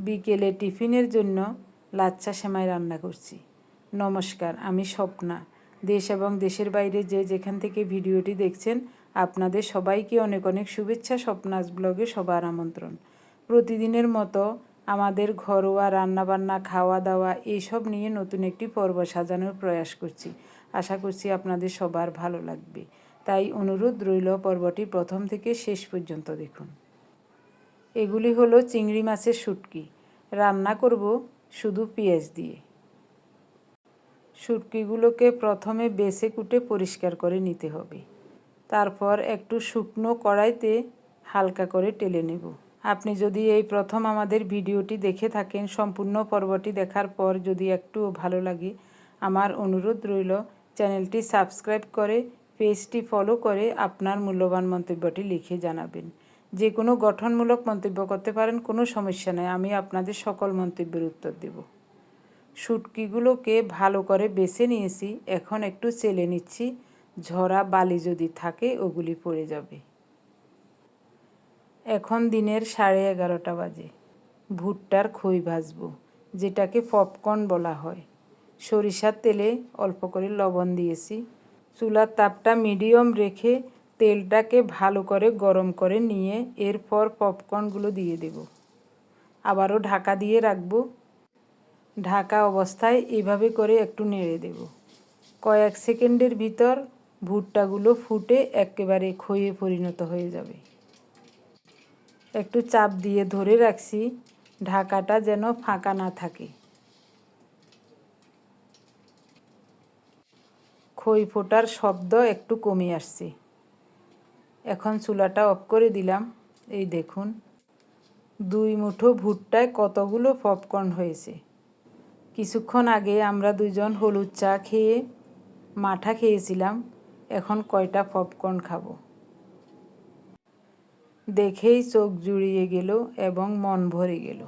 বিকেলে টিফিনের জন্য লাচ্চা সেমাই রান্না করছি। নমস্কার, আমি স্বপ্না। দেশ এবং দেশের বাইরে যে যেখান থেকে ভিডিওটি দেখছেন, আপনাদের সবাইকে অনেক অনেক শুভেচ্ছা, স্বপ্নাস ব্লগে সবার আমন্ত্রণ। প্রতিদিনের মতো আমাদের ঘরোয়া রান্নাবান্না খাওয়া দাওয়া এইসব নিয়ে নতুন একটি পর্ব সাজানোর প্রয়াস করছি। আশা করছি আপনাদের সবার ভালো লাগবে। তাই অনুরোধ রইল পর্বটি প্রথম থেকে শেষ পর্যন্ত দেখুন। এগুলি হলো চিংড়ি মাছের শুটকি। রান্না করব শুধু পেঁয়াজ দিয়ে। শুটকিগুলোকে প্রথমে বেছে কুটে পরিষ্কার করে নিতে হবে। তারপর একটু শুকনো কড়াইতে হালকা করে টেলে নেব। আপনি যদি এই প্রথম আমাদের ভিডিওটি দেখে থাকেন, সম্পূর্ণ পর্বটি দেখার পর যদি একটুও ভালো লাগে, আমার অনুরোধ রইল চ্যানেলটি সাবস্ক্রাইব করে, পেজটি ফলো করে আপনার মূল্যবান মন্তব্যটি লিখে জানাবেন। যে কোনো গঠনমূলক মন্তব্য করতে পারেন, কোনো সমস্যা নেই। আমি আপনাদের সকল মন্তব্যের উত্তর দেব। শুটকিগুলোকে ভালো করে বেছে নিয়েছি। এখন একটু চেলে নিচ্ছি। ঝরা বালি যদি থাকে, ওগুলি পড়ে যাবে। এখন দিনের সাড়ে এগারোটা বাজে। ভুট্টার খই ভাজবো, যেটাকে পপকর্ন বলা হয়। সরিষার তেলে অল্প করে লবণ দিয়েছি। চুলার তাপটা মিডিয়াম রেখে তেলটাকে ভালো করে গরম করে নিয়ে এরপর পপকর্নগুলো দিয়ে দেব। আবারও ঢাকা দিয়ে রাখব। ঢাকা অবস্থায় এভাবে করে একটু নেড়ে দেব। কয়েক সেকেন্ডের ভিতর ভুট্টাগুলো ফুটে একেবারে খইয়ে পরিণত হয়ে যাবে। একটু চাপ দিয়ে ধরে রাখছি, ঢাকাটা যেন ফাঁকা না থাকে। খই ফোটার শব্দ একটু কমে আসছে। এখন চুলাটা অফ করে দিলাম। এই দেখুন, দুই মুঠো ভুট্টায় কতগুলো পপকর্ন হয়েছে। কিছুক্ষণ আগে আমরা দুজন হলুদ চা খেয়ে মাঠা খেয়েছিলাম, এখন কয়টা পপকর্ন খাব? দেখেই চোখ জুড়িয়ে গেল এবং মন ভরে গেল।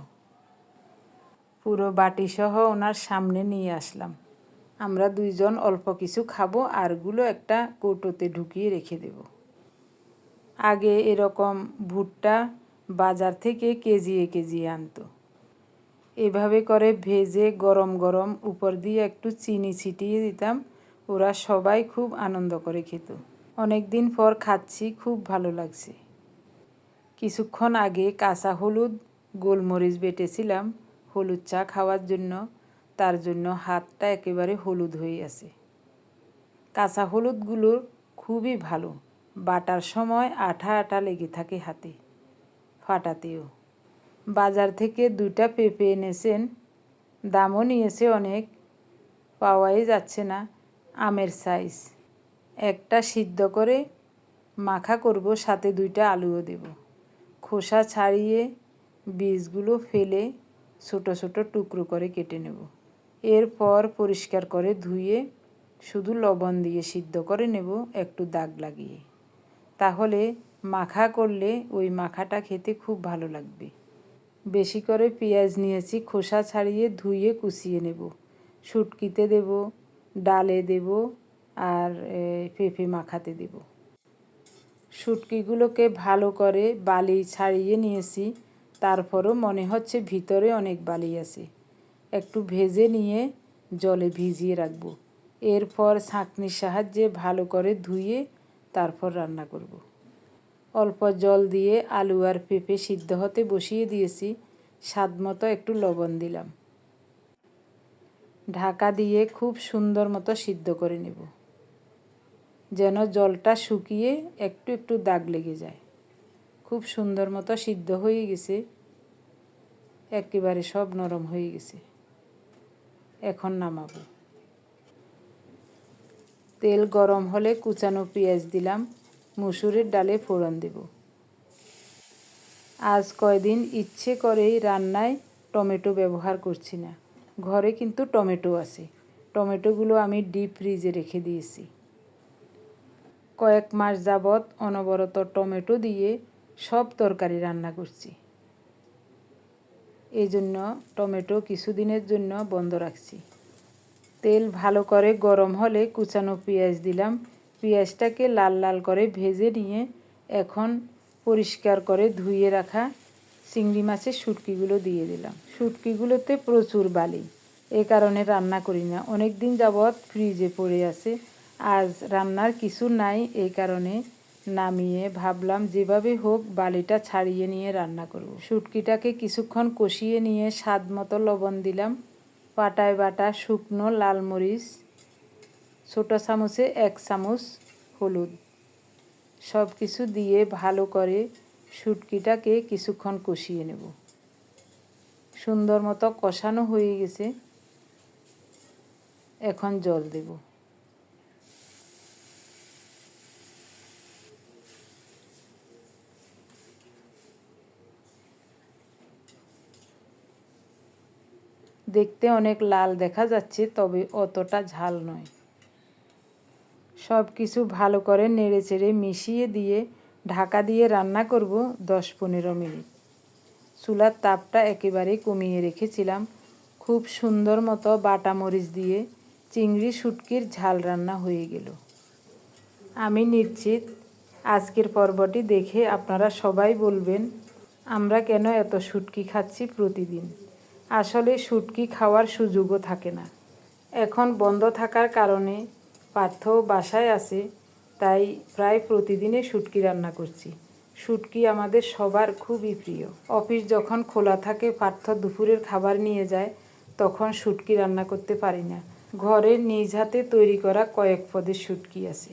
পুরো বাটিসহ ওনার সামনে নিয়ে আসলাম। আমরা দুইজন অল্প কিছু খাব, আরগুলো একটা কৌটোতে ঢুকিয়ে রেখে দেব। আগে এরকম ভুট্টা বাজার থেকে কেজিয়ে কেজি আনতো। এভাবে করে ভেজে গরম গরম উপর দিয়ে একটু চিনি ছিটিয়ে দিতাম। ওরা সবাই খুব আনন্দ করে খেত। অনেক দিন পর খাচ্ছি, খুব ভালো লাগছে। কিছুক্ষণ আগে কাঁচা হলুদ গোলমরিচ বেটেছিলাম হলুদ চা খাওয়ার জন্য। তার জন্য হাতটা একেবারে হলুদ হয়ে আছে। কাঁচা হলুদগুলো খুবই ভালো। বাটার সময় আঠা আঠা লেগে থাকে হাতে। ফাটাতেও। বাজার থেকে দুটা পেঁপে এনেছেন, দামও নিয়েছে অনেক, পাওয়াই যাচ্ছে না আমের সাইজ। একটা সিদ্ধ করে মাখা করব, সাথে দুইটা আলুও দেব। খোসা ছাড়িয়ে বীজগুলো ফেলে ছোট ছোট টুকরো করে কেটে নেব। এরপর পরিষ্কার করে ধুয়ে শুধু লবণ দিয়ে সিদ্ধ করে নেব, একটু দাগ লাগিয়ে। তাহলে মাখা করলে ওই মাখাটা খেতে খুব ভালো লাগবে। বেশি করে পেঁয়াজ নিয়েছি, খোসা ছাড়িয়ে ধুয়ে কুচিয়ে নেব। শুটকিতে দেব, ডালে দেব আর পেঁপে মাখাতে দেব। শুটকিগুলোকে ভালো করে বালি ছাড়িয়ে নিয়েছি, তারপরও মনে হচ্ছে ভিতরে অনেক বালি আছে। একটু ভেজে নিয়ে জলে ভিজিয়ে রাখব। এরপর ছাঁকনির সাহায্যে ভালো করে ধুয়ে তারপর রান্না করব। অল্প জল দিয়ে আলু আর পেঁপে সিদ্ধ হতে বসিয়ে দিয়েছি, স্বাদ মতো একটু লবণ দিলাম। ঢাকা দিয়ে খুব সুন্দর মতো সিদ্ধ করে নেব, যেন জলটা শুকিয়ে একটু একটু দাগ লেগে যায়। খুব সুন্দর মতো সিদ্ধ হয়ে গেছে, একেবারে সব নরম হয়ে গেছে। এখন নামাবো। তেল গরম হলে কুচানো পেঁয়াজ দিলাম, মুসুরের ডালে ফোড়ন দেব। আজ কয়দিন ইচ্ছে করেই রান্নায় টমেটো ব্যবহার করছি না। ঘরে কিন্তু টমেটো আছে। টমেটোগুলো আমি ডিপ ফ্রিজে রেখে দিয়েছি। কয়েক মাস যাবৎ অনবরত টমেটো দিয়ে সব তরকারি রান্না করছি। এই জন্য টমেটো কিছুদিনের জন্য বন্ধ রাখছি। তেল ভালো করে গরম হলে কুচানো পেঁয়াজ দিলাম। পেঁয়াজটাকে লাল লাল করে ভেজে নিয়ে এখন পরিষ্কার করে ধুয়ে রাখা চিংড়ি মাছের শুটকিগুলো দিয়ে দিলাম। শুটকিগুলোতে প্রচুর বালি। এ কারণে রান্না করি না। অনেক দিন যাবৎ ফ্রিজে পড়ে আছে। আজ রান্নার কিছু নাই। এই কারণে নামিয়ে ভাবলাম যেভাবে হোক বালিটা ছাড়িয়ে নিয়ে রান্না করব। শুটকিটাকে কিছুক্ষণ কষিয়ে নিয়ে স্বাদ মতো লবণ দিলাম। পাটায় বাটা, শুকনো লাল মরিচ, ছোটো চামচে এক চামচ হলুদ। সব কিছু দিয়ে ভালো করে শুটকিটাকে কিছুক্ষণ কষিয়ে নেব। সুন্দর মতো কষানো হয়ে গেছে। এখন জল দেব। দেখতে অনেক লাল দেখা যাচ্ছে, তবে অতটা ঝাল নয়। সব কিছু ভালো করে নেড়ে চেড়ে মিশিয়ে দিয়ে ঢাকা দিয়ে রান্না করব দশ পনেরো মিনিট। চুলার তাপটা একেবারেই কমিয়ে রেখেছিলাম। খুব সুন্দর মতো বাটা মরিচ দিয়ে চিংড়ি শুটকির ঝাল রান্না হয়ে গেল। আমি নিশ্চিত আজকের পর্বটি দেখে আপনারা সবাই বলবেন, আমরা কেন এত শুটকি খাচ্ছি প্রতিদিন? আসলে শুটকি খাওয়ার সুযোগও থাকে না। এখন বন্ধ থাকার কারণে পার্থ বাসায় আছে, তাই প্রায় প্রতিদিনে শুটকি রান্না করছি। শুটকি আমাদের সবার খুবই প্রিয়। অফিস যখন খোলা থাকে, পার্থ দুপুরের খাবার নিয়ে যায়, তখন শুটকি রান্না করতে পারি না। ঘরে নিজ হাতে তৈরি করা কয়েক পদের শুটকি আছে।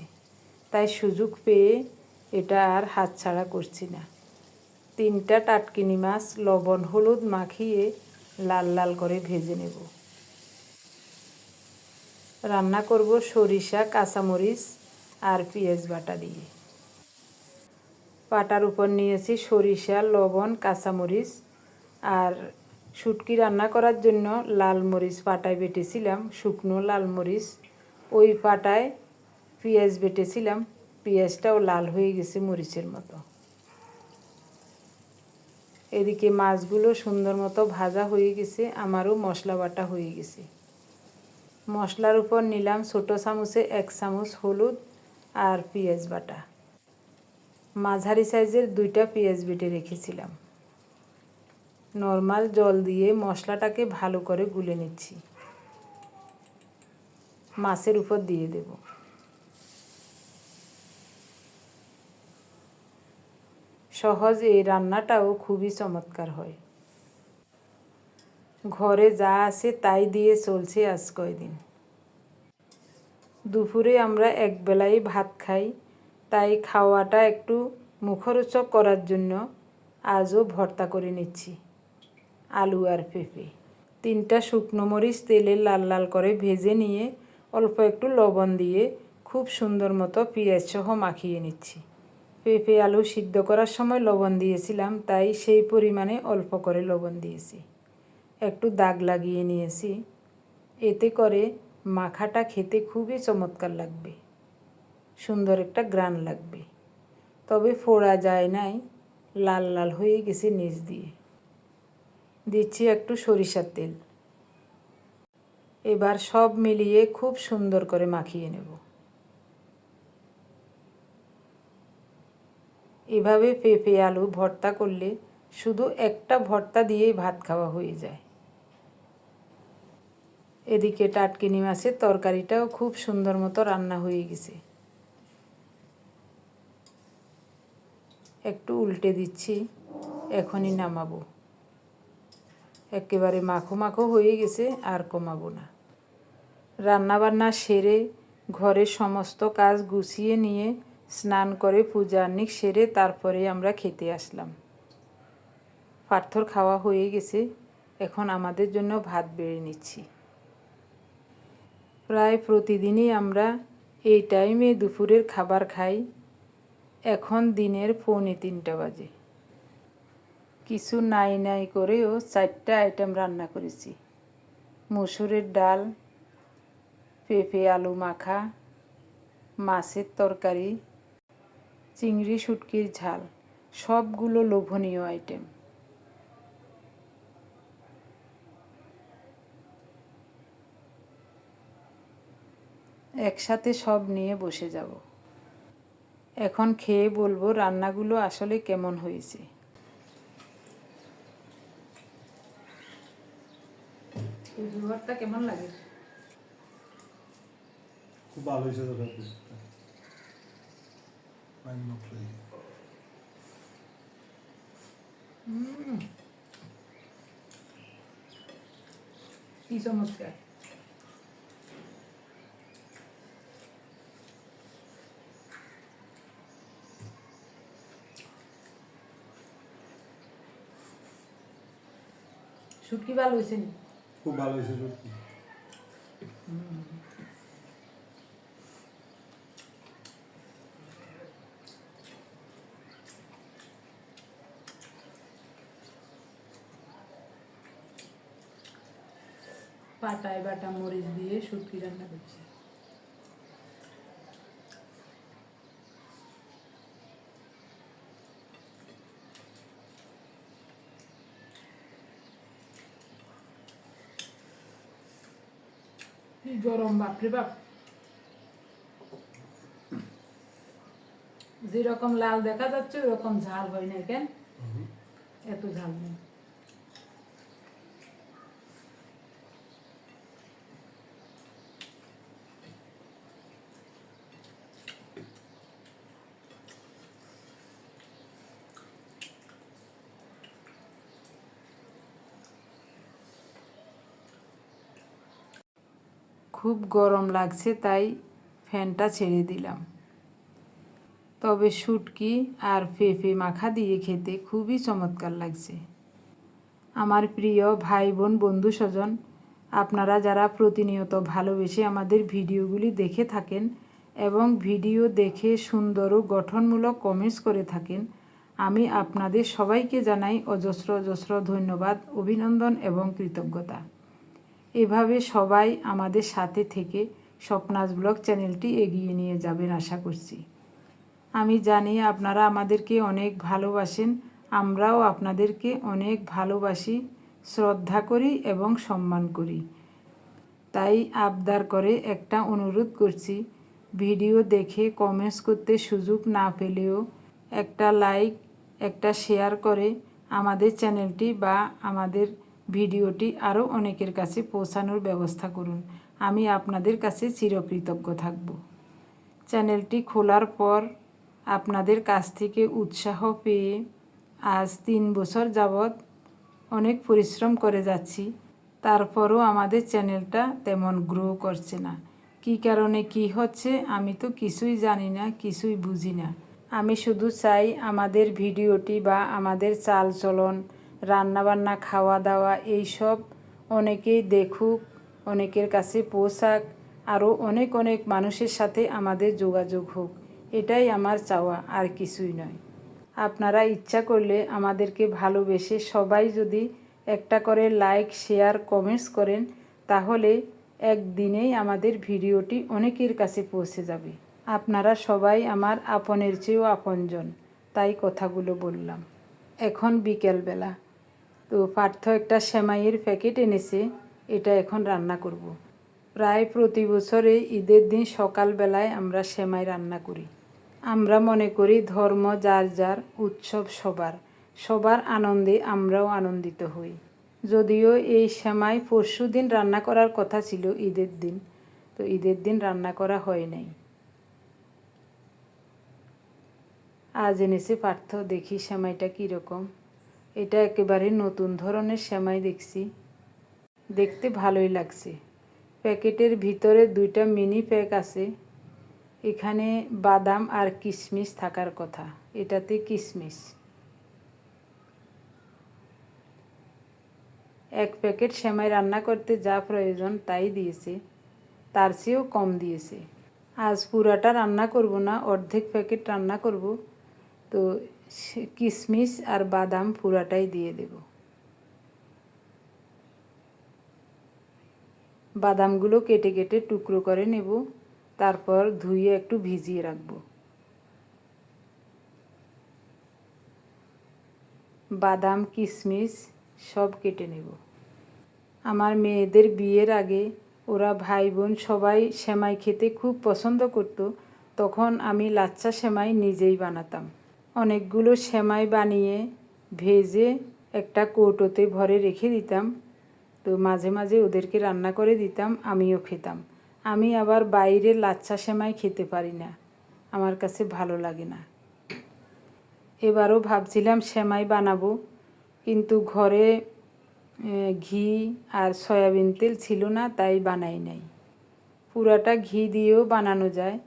তাই সুযোগ পেয়ে এটা আর হাতছাড়া করছি না। তিনটা টাটকিনি মাছ, লবণ, হলুদ মাখিয়ে লাল লাল করে ভেজে নেব। রান্না করব সরিষা, কাঁচামরিচ আর পেঁয়াজ বাটা দিয়ে। পাটার উপর নিয়েছি সরিষা, লবণ, কাঁচামরিচ আর শুটকি রান্না করার জন্য লাল মরিচ পাটায় বেটেছিলাম, শুকনো লাল মরিচ। ওই পাটায় পেঁয়াজ বেটেছিলাম, পেঁয়াজটাও লাল হয়ে গেছে মরিচের মতো। এদিকে মাছগুলো সুন্দর মতো ভাজা হয়ে গেছে, আমারও মশলা বাটা হয়ে গেছে। মশলার উপর নিলাম ছোটো চামচে এক চামচ হলুদ আর পেঁয়াজ বাটা। মাঝারি সাইজের দুইটা পেঁয়াজ বেটে রেখেছিলাম। নর্মাল জল দিয়ে মশলাটাকে ভালো করে গুলে নিচ্ছি। মাছের উপর দিয়ে দেব। সহজ এই রান্নাটাও খুবই চমৎকার হয়। ঘরে যা আছে তাই দিয়ে চলছে আজ কয়দিন। দুপুরে আমরা একবেলাই ভাত খাই, তাই খাওয়াটা একটু মুখরোচক করার জন্য আজও ভর্তা করে নিচ্ছি, আলু আর পেঁপে। তিনটা শুকনো মরিচ তেলে লাল লাল করে ভেজে নিয়ে অল্প একটু লবণ দিয়ে খুব সুন্দর মতো পেঁয়াজ সহ মাখিয়ে নিচ্ছি। পেঁপে আলু সিদ্ধ করার সময় লবণ দিয়েছিলাম, তাই সেই পরিমাণে অল্প করে লবণ দিয়েছি। একটু দাগ লাগিয়ে নিয়েছি। এতে করে মাখাটা খেতে খুবই চমৎকার লাগবে। সুন্দর একটা গ্রান লাগবে। তবে ফোড়া যায় নাই, লাল লাল হয়ে গেছে নিচ দিয়ে। দিচ্ছি একটু সরিষার তেল। এবার সব মিলিয়ে খুব সুন্দর করে মাখিয়ে নেব। এভাবে পেঁপে, আলু ভর্তা করলে শুধু একটা ভর্তা দিয়েই ভাত খাওয়া হয়ে যায়। এদিকে টাটকিনি মাছের তরকারিটাও খুব সুন্দর মতো রান্না হয়ে গেছে। একটু উল্টে দিচ্ছি, এখনই নামাবো। একেবারে মাখো মাখো হয়ে গেছে, আর কমাবো না। রান্নাবান্না সেরে ঘরের সমস্ত কাজ গুছিয়ে নিয়ে স্নান করে পূজা আহ্নিক সেরে তারপরে আমরা খেতে আসলাম। পার্থর খাওয়া হয়ে গেছে, এখন আমাদের জন্য ভাত বেড়ে নিচ্ছি। প্রায় প্রতিদিনই আমরা এই টাইমে দুপুরের খাবার খাই, এখন দিনের পৌনে তিনটা বাজে। কিছু নাই নাই করেও চারটা আইটেম রান্না করেছি। মসুরের ডাল, পেঁপে আলু মাখা, মাছের তরকারি চিংড়ি শুটকির ঝাল সবগুলো লোভনীয় আইটেম একসাথে সব নিয়ে বসে যাব। এখন খেয়ে বলব রান্নাগুলো আসলে কেমন হয়েছে। কেমন লাগে? খুব ভালো হয়েছে তরকারিটা ফাইন মশলাই হুম কি চমৎকার শুটকি ভালো হয়েছে খুব ভালো হয়েছে সত্যি পাটায় বাটা মরিচ দিয়ে শুটকি রান্না করছি। কি গরম বাপরে বাপ। যেরকম লাল দেখা যাচ্ছে ওরকম ঝাল হয় না কেন? এত ঝাল নেই। খুব গরম লাগছে, তাই ফ্যানটা ছেড়ে দিলাম। তবে শুটকি আর পেঁপে মাখা দিয়ে খেতে খুবই চমৎকার লাগছে। আমার প্রিয় ভাই বোন বন্ধু স্বজন আপনারা যারা প্রতিনিয়ত ভালোবেসে আমাদের ভিডিওগুলি দেখে থাকেন এবং ভিডিও দেখে সুন্দর ও গঠনমূলক কমেন্টস করে থাকেন, আমি আপনাদের সবাইকে জানাই অজস্র অজস্র ধন্যবাদ, অভিনন্দন এবং কৃতজ্ঞতা। এভাবে সবাই আমাদের সাথে থেকে স্বপ্নাস ব্লগ চ্যানেলটি এগিয়ে নিয়ে যাবেন আশা করছি। আমি জানি আপনারা আমাদেরকে অনেক ভালোবাসেন, আমরাও আপনাদেরকে অনেক ভালোবাসি, শ্রদ্ধা করি এবং সম্মান করি। তাই আবদার করে একটা অনুরোধ করছি, ভিডিও দেখে কমেন্টস করতে সুযোগ না পেলেও একটা লাইক একটা শেয়ার করে আমাদের চ্যানেলটি বা আমাদের ভিডিওটি আরও অনেকের কাছে পৌঁছানোর ব্যবস্থা করুন। আমি আপনাদের কাছে চিরকৃতজ্ঞ থাকব। চ্যানেলটি খোলার পর আপনাদের কাছ থেকে উৎসাহ পেয়ে আজ তিন বছর যাবৎ অনেক পরিশ্রম করে যাচ্ছি। তারপরও আমাদের চ্যানেলটা তেমন গ্রো করছে না। কী কারণে কি হচ্ছে আমি তো কিছুই জানি না, কিছুই বুঝি না। আমি শুধু চাই আমাদের ভিডিওটি বা আমাদের চাল চলন রান্নাবান্না খাওয়া দাওয়া এইসব অনেকেই দেখুক, অনেকের কাছে পোশাক আরও অনেক অনেক মানুষের সাথে আমাদের যোগাযোগ হোক। এটাই আমার চাওয়া, আর কিছুই নয়। আপনারা ইচ্ছা করলে আমাদেরকে ভালোবেসে সবাই যদি একটা করে লাইক, শেয়ার, কমেন্টস করেন, তাহলে একদিনেই আমাদের ভিডিওটি অনেকের কাছে পৌঁছে যাবে। আপনারা সবাই আমার আপনের চেয়েও আপনজন, তাই কথাগুলো বললাম। এখন বিকেলবেলা। তো পার্থ একটা সেমাইয়ের প্যাকেট এনেছে, এটা এখন রান্না করব। প্রায় প্রতি বছরে ঈদের দিন সকালবেলায় আমরা সেমাই রান্না করি। আমরা মনে করি ধর্ম যার যার, উৎসব সবার। সবার আনন্দে আমরাও আনন্দিত হই। যদিও এই সেমাই পরশু দিন রান্না করার কথা ছিল ঈদের দিন, তো ঈদের দিন রান্না করা হয় নাই। আজ এনেছে পার্থ, দেখি সেমাইটা কীরকম। এটা একেবারে নতুন ধরনের সেমাই দেখছি। দেখতে ভালোই লাগছে। প্যাকেটের ভিতরে দুইটা মিনি প্যাক আছে। এখানে বাদাম আর কিশমিশ থাকার কথা। এটাতে কিশমিশ এক প্যাকেট সেমাই রান্না করতে যা প্রয়োজন তাই দিয়েছে। তার চেয়েও কম দিয়েছে। আজ পুরাটা রান্না করব না, অর্ধেক প্যাকেট রান্না করব। তো কিশমিশ আর বাদাম পুরাটাই দিয়ে দেব। বাদামগুলো কেটে কেটে টুকরো করে নেব, তারপর ধুয়ে একটু ভিজিয়ে রাখব। বাদাম কিশমিশ সব কেটে নেব। আমার মেয়েদের বিয়ের আগে ওরা ভাই বোন সবাই সেমাই খেতে খুব পছন্দ করতো, তখন আমি লাচ্চা সেমাই নিজেই বানাতাম। অনেকগুলো সেমাই বানিয়ে ভেজে একটা কৌটোতে ভরে রেখে দিতাম। তো মাঝে মাঝে ওদেরকে রান্না করে দিতাম, আমিও খেতাম। আমি আবার বাইরে লাচ্ছা সেমাই খেতে পারি না। আমার কাছে ভালো লাগে না। এবারও ভাবছিলাম সেমাই বানাবো, কিন্তু ঘরে ঘি আর সয়াবিন তেল ছিল না, তাই বানাই নাই। পুরাটা ঘি দিয়েও বানানো যায়।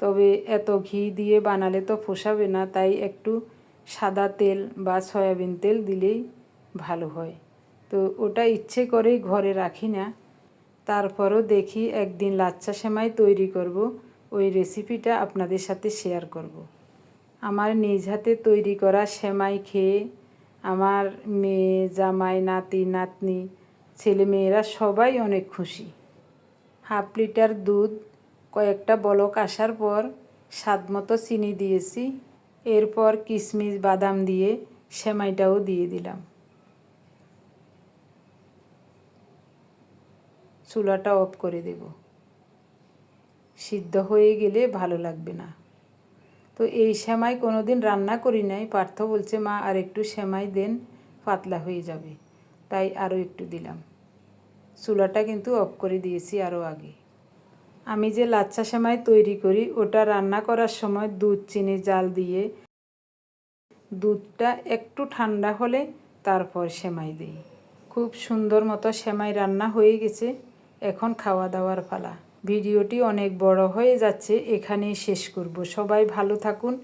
তবে এত ঘি দিয়ে বানালে তো পোষাবে না, তাই একটু সাদা তেল বা সয়াবিন তেল দিলেই ভালো হয়। তো ওটা ইচ্ছে করেই ঘরে রাখি না। তারপরও দেখি একদিন লাচ্ছা সেমাই তৈরি করব, ওই রেসিপিটা আপনাদের সাথে শেয়ার করব। আমার নিজ হাতে তৈরি করা সেমাই খেয়ে আমার মেয়ে, জামাই, নাতি, নাতনি ছেলে মেয়েরা সবাই অনেক খুশি। হাফ লিটার দুধ কয়েকটা বলক আসার পর স্বাদ মতো চিনি দিয়েছি। এরপর কিশমিশ বাদাম দিয়ে সেমাইটাও দিয়ে দিলাম। চুলাটা অফ করে দেব। সিদ্ধ হয়ে গেলে ভালো লাগবে না। তো এই সেমাই কোনো দিন রান্না করি নাই। পার্থ বলছে, মা, আর একটু সেমাই দেন, পাতলা হয়ে যাবে। তাই আরও একটু দিলাম। চুলাটা কিন্তু অফ করে দিয়েছি আরও আগে। আমি যে লাচ্ছা সেমাই তৈরি করি, ওটা রান্না করার সময় দুধ, চিনি, জাল দিয়ে দুধটা একটু ঠান্ডা হলে তারপর সেমাই দিই। খুব সুন্দর মতো সেমাই রান্না হয়ে গেছে, এখন খাওয়া দাওয়ার পালা। ভিডিওটি অনেক বড় হয়ে যাচ্ছে, এখানেই শেষ করব। সবাই ভালো থাকুন,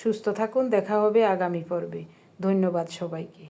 সুস্থ থাকুন, দেখা হবে আগামী পর্বে। ধন্যবাদ সবাইকে।